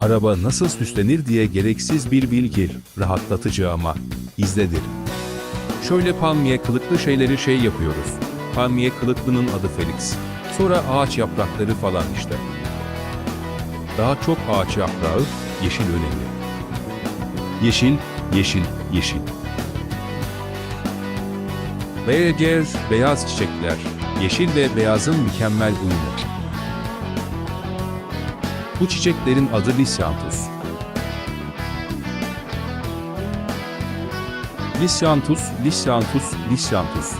Araba nasıl süslenir diye gereksiz bir bilgi, rahatlatıcı ama izledir. Şöyle palmiye kılıklı şeyleri şey yapıyoruz. Palmiye kılıklının adı Felix. Sonra ağaç yaprakları falan işte. Daha çok ağaç yaprağı, yeşil önemli. Yeşil, yeşil, yeşil. Beyaz, beyaz çiçekler. Yeşil ve beyazın mükemmel uyumu. Bu çiçeklerin adı Lisianthus. Lisianthus, Lisianthus, Lisianthus.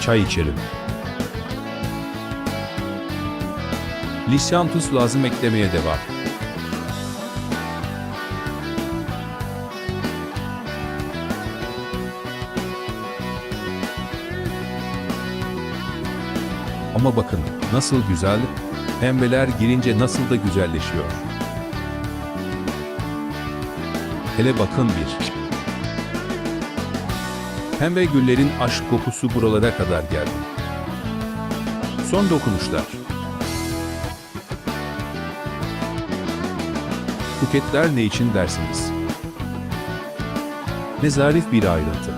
Çay içelim. Lisianthus lazım eklemeye devam. Ama bakın nasıl güzel, pembeler girince nasıl da güzelleşiyor. Hele bakın bir. Pembe güllerin aşk kokusu buralara kadar geldi. Son dokunuşlar. Buketler ne için dersiniz? Ne zarif bir ayrıntı.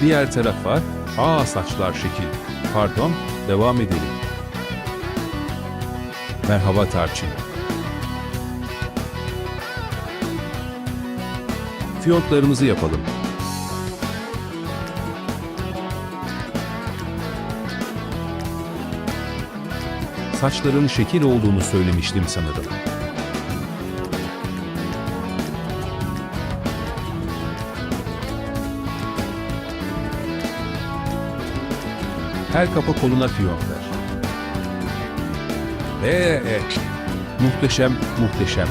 Diğer tarafa, aa saçlar şekil. Pardon, devam edelim. Merhaba Tarçın. Fiyonklarımızı yapalım. Saçların şekil olduğunu söylemiştim sanırım. Her kapı koluna fiyonk ver. Ee, e, muhteşem, muhteşem.